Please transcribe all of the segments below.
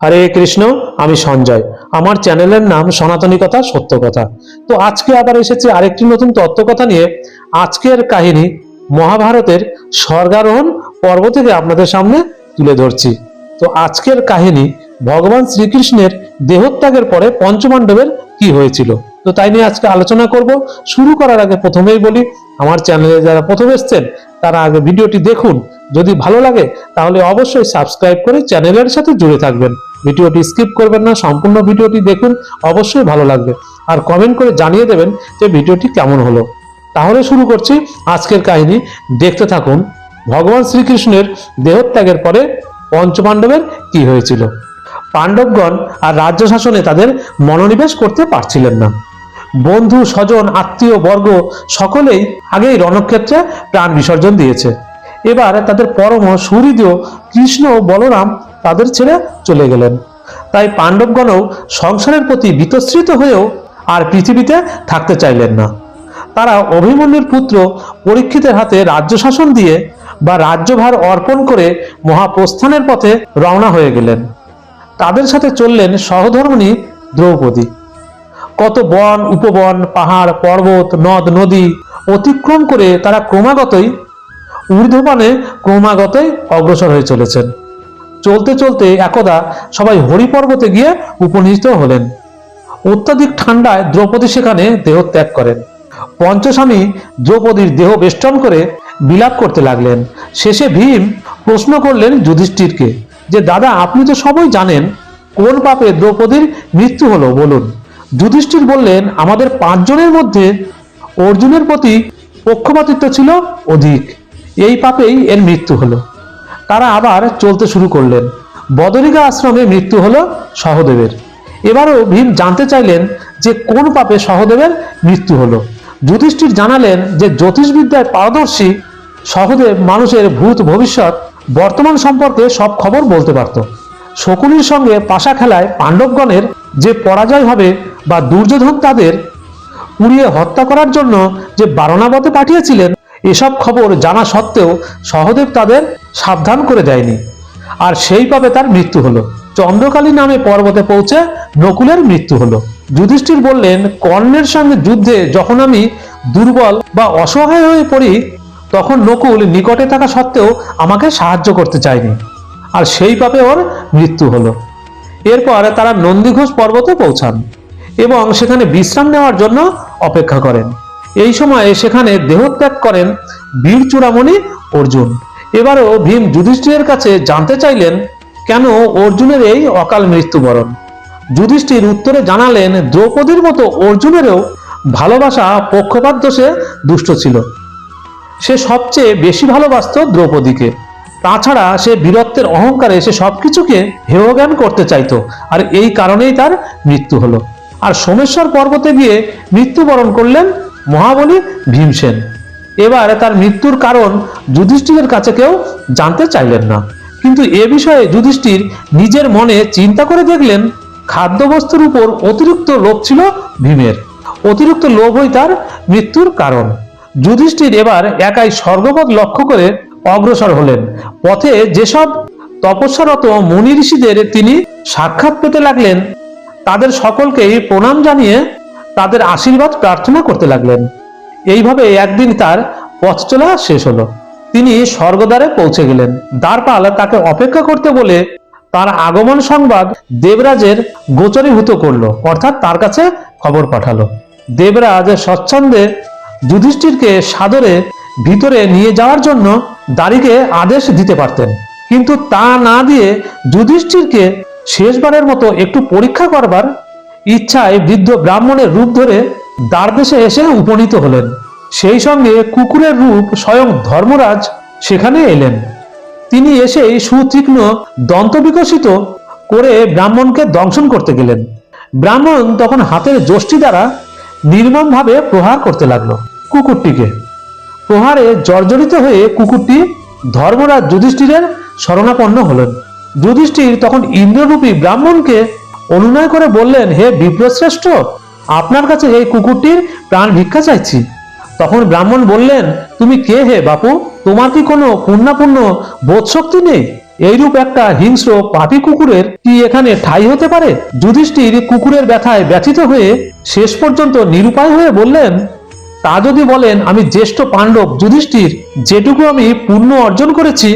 হরে কৃষ্ণ, আমি সঞ্জয়। আমার চ্যানেলের নাম সনাতনী কথা, সত্য কথা। তো আজকে আবার এসেছে আরেকটি নতুন তত্ত্বকথা নিয়ে। আজকের কাহিনী মহাভারতের স্বর্গারোহণ পর্ব থেকে আপনাদের সামনে তুলে ধরছি। তো আজকের কাহিনী ভগবান শ্রীকৃষ্ণের দেহত্যাগের পরে পঞ্চপাণ্ডবের কি হয়েছিল? তো তাই নিয়ে আজকে আলোচনা করব। শুরু করার আগে প্রথমেই বলি, আমার চ্যানেলে যারা প্রথম এসছেন তারা আগে ভিডিওটি দেখুন। যদি ভালো লাগে, তাহলে অবশ্যই সাবস্ক্রাইব করে চ্যানেলের সাথে জুড়ে থাকবেন। ভিডিওটি স্কিপ করবেন না, সম্পূর্ণ ভিডিওটি দেখুন, অবশ্যই ভালো লাগবে। আর কমেন্ট করে জানিয়ে দেবেন যে ভিডিওটি কেমন হলো। তাহলে শুরু করছি আজকের কাহিনী। দেখতে থাকুন, ভগবান শ্রীকৃষ্ণের দেহত্যাগের পরে পঞ্চপাণ্ডবের কি হয়েছিল? পাণ্ডবগণ আর রাজ্য শাসনে তাদের মনোনিবেশ করতে পারছিলেন না। বন্ধু, স্বজন, আত্মীয়, বর্গ সকলেই আগেই রণক্ষেত্রে প্রাণ বিসর্জন দিয়েছে। এবার তাদের পরম সুহৃদীয় কৃষ্ণ ও বলরাম তাদের ছেড়ে চলে গেলেন। তাই পাণ্ডবগণও সংসারের প্রতি বিতশ্রিত হয়েও আর পৃথিবীতে থাকতে চাইলেন না। তারা অভিমন্যুর পুত্র পরীক্ষিতের হাতে রাজ্য শাসন দিয়ে বা রাজ্যভার অর্পণ করে মহাপ্রস্থানের পথে রওনা হয়ে গেলেন। তাদের সাথে চললেন সহধর্মিণী দ্রৌপদী। কত বন, উপবন, পাহাড়, পর্বত, নদ, নদী অতিক্রম করে তারা ক্রমাগতই ঊর্ধ্বপানে ক্রমাগতই অগ্রসর হয়ে চলেছেন। চলতে চলতে একদা সবাই হরি পর্বতে গিয়ে উপনীত হলেন। অত্যাধিক ঠান্ডায় দ্রৌপদী সেখানে দেহ ত্যাগ করেন। পঞ্চস্বামী দ্রৌপদীর দেহ বেষ্টন করে বিলাপ করতে লাগলেন। শেষে ভীম প্রশ্ন করলেন যুধিষ্ঠিরকে যে, দাদা, আপনি তো সবই জানেন, কোন পাপে দ্রৌপদীর মৃত্যু হলো, বলুন? যুধিষ্ঠির বললেন, আমাদের পাঁচজনের মধ্যে অর্জুনের প্রতি পক্ষপাতিত্ব ছিল অধিক। এই পাপেই এর মৃত্যু হলো। তারা আবার চলতে শুরু করলেন। বদরিকা আশ্রমে মৃত্যু হলো সহদেবের। এবারও ভীম জানতে চাইলেন যে কোন পাপে সহদেবের মৃত্যু হলো। যুধিষ্ঠির জানালেন যে জ্যোতিষবিদ্যায় পারদর্শী সহদেব মানুষের ভূত ভবিষ্যৎ বর্তমান সম্পর্কে সব খবর বলতে পারত। শকুনির সঙ্গে পাশা খেলায় পাণ্ডবগণের যে পরাজয় হবে বা দুর্যোধন তাদের পুড়িয়ে হত্যা করার জন্য যে বারণাবতে পাঠিয়েছিলেন, এসব খবর জানা সত্ত্বেও সহদেব তাদের সাবধান করে দেয়নি। আর সেই পাবে তার মৃত্যু হলো। চন্দ্রকালী নামে পর্বতে পৌঁছে নকুলের মৃত্যু হলো। যুধিষ্ঠির বললেন, কর্ণের সঙ্গে যুদ্ধে যখন আমি দুর্বল বা অসহায় হয়ে পড়ি, তখন নকুল নিকটে থাকা সত্ত্বেও আমাকে সাহায্য করতে চায়নি। আর সেই ওর মৃত্যু হলো। এরপর তারা নন্দীঘোষ পর্বতে পৌঁছান। এবং সেখানে বিশ্রাম নেওয়ার জন্য অপেক্ষা করেন। এই সময়ে সেখানে দেহত্যাগ করেন বীর চূড়ামণি অর্জুন। এবারও ভীম যুধিষ্ঠিরের কাছে জানতে চাইলেন, কেন অর্জুনের এই অকাল মৃত্যুবরণ? যুধিষ্ঠির উত্তরে জানালেন, দ্রৌপদীর মতো অর্জুনেরও ভালোবাসা পক্ষপাত দোষে দুষ্ট ছিল। সে সবচেয়ে বেশি ভালোবাসত দ্রৌপদীকে। তাছাড়া সে বীরত্বের অহংকারে সে সবকিছুকে হেয়জ্ঞান করতে চাইতো, আর এই কারণেই তার মৃত্যু হলো। আর সোমেশ্বর পর্বতে গিয়ে মৃত্যুবরণ করলেন মহাবলী ভীমসেন। এবার তার মৃত্যুর কারণ যুধিষ্ঠিরের কাছে কেউ জানতে চাইলেন না। কিন্তু এ বিষয়ে যুধিষ্ঠির নিজের মনে চিন্তা করে দেখলেন, খাদ্যবস্তুর উপর অতিরিক্ত লোভ ছিল ভীমের। অতিরিক্ত লোভই তার মৃত্যুর কারণ। যুধিষ্ঠির এবার একাই স্বর্গপথ লক্ষ্য করে অগ্রসর হলেন। পথে যেসব তপস্যারত মুনি ঋষিদের তিনি সাক্ষাৎ পেতে লাগলেন তাদের সকলকেই প্রণাম জানিয়ে তাদের আশীর্বাদ প্রার্থনা করতে লাগলেন। এইভাবে একদিন তার পথ চলা শেষ হলো। তিনি স্বর্গদ্বারে পৌঁছে গেলেন। দ্বারপাল তাকে অপেক্ষা করতে বলে তার আগমন সংবাদ দেবরাজের গোচরীভূত করল, অর্থাৎ তার কাছে খবর পাঠালো। দেবরাজ স্বচ্ছন্দে যুধিষ্ঠিরকে সাদরে ভিতরে নিয়ে যাওয়ার জন্য দাড়িকে আদেশ দিতে পারতেন। কিন্তু তা না দিয়ে যুধিষ্ঠিরকে শেষবারের মতো একটু পরীক্ষা করবার ইচ্ছায় বৃদ্ধ ব্রাহ্মণের রূপ ধরে দ্বারদেশে এসে উপনীত হলেন। সেই সঙ্গে কুকুরের রূপ স্বয়ং ধর্মরাজ সেখানে এলেন। তিনি এসেই সুতীক্ষ্ণ দন্ত বিকশিত করে ব্রাহ্মণকে দংশন করতে গেলেন। ব্রাহ্মণ তখন হাতের যষ্টি দ্বারা নির্মমভাবে প্রহার করতে লাগল কুকুরটিকে। প্রহারে জর্জরিত হয়ে কুকুরটি ধর্মরাজ যুধিষ্ঠিরের শরণাপন্ন হলেন। যুধিষ্ঠির তখন ইন্দ্ররূপী ব্রাহ্মণকে অনুনয় করে বললেন, হে বিপ্রশ্রেষ্ঠ, আপনার কাছে এই কুকুরটির প্রাণ ভিক্ষা চাইছি। তখন ব্রাহ্মণ বললেন, তুমি কে হে বাপু? তোমার কি কোনো পুণ্যাপুণ্য বোধ শক্তি নেই? এইরূপ একটা হিংস্র পাপি কুকুরের কি এখানে ঠাই হতে পারে? যুধিষ্ঠির কুকুরের ব্যথায় ব্যথিত হয়ে শেষ পর্যন্ত নিরুপায় হয়ে বললেন, তা যদি বলেন, আমি জ্যেষ্ঠ পাণ্ডব যুধিষ্ঠির, যেটুকু আমি পুণ্য অর্জন করেছি,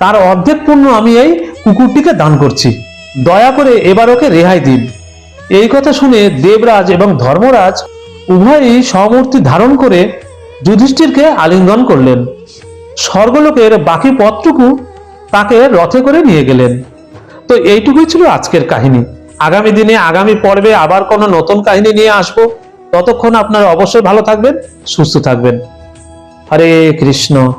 তার অর্ধেক পুণ্য আমি এই কুকুরটিকে দান করছি। দয়া করে এবার ওকে রেহাই দিন। এই কথা শুনে দেবরাজ এবং ধর্মরাজ উভয়ই সমূর্তি ধারণ করে যুধিষ্ঠিরকে আলিঙ্গন করলেন। স্বর্গলোকের বাকি পথটুকু তাকে রথে করে নিয়ে গেলেন। তো এইটুকুই ছিল আজকের কাহিনী। আগামী দিনে, আগামী পর্বে আবার কোনো নতুন কাহিনী নিয়ে আসব। ততক্ষণ আপনারা অবশ্যই ভালো থাকবেন, সুস্থ থাকবেন। হরে কৃষ্ণ।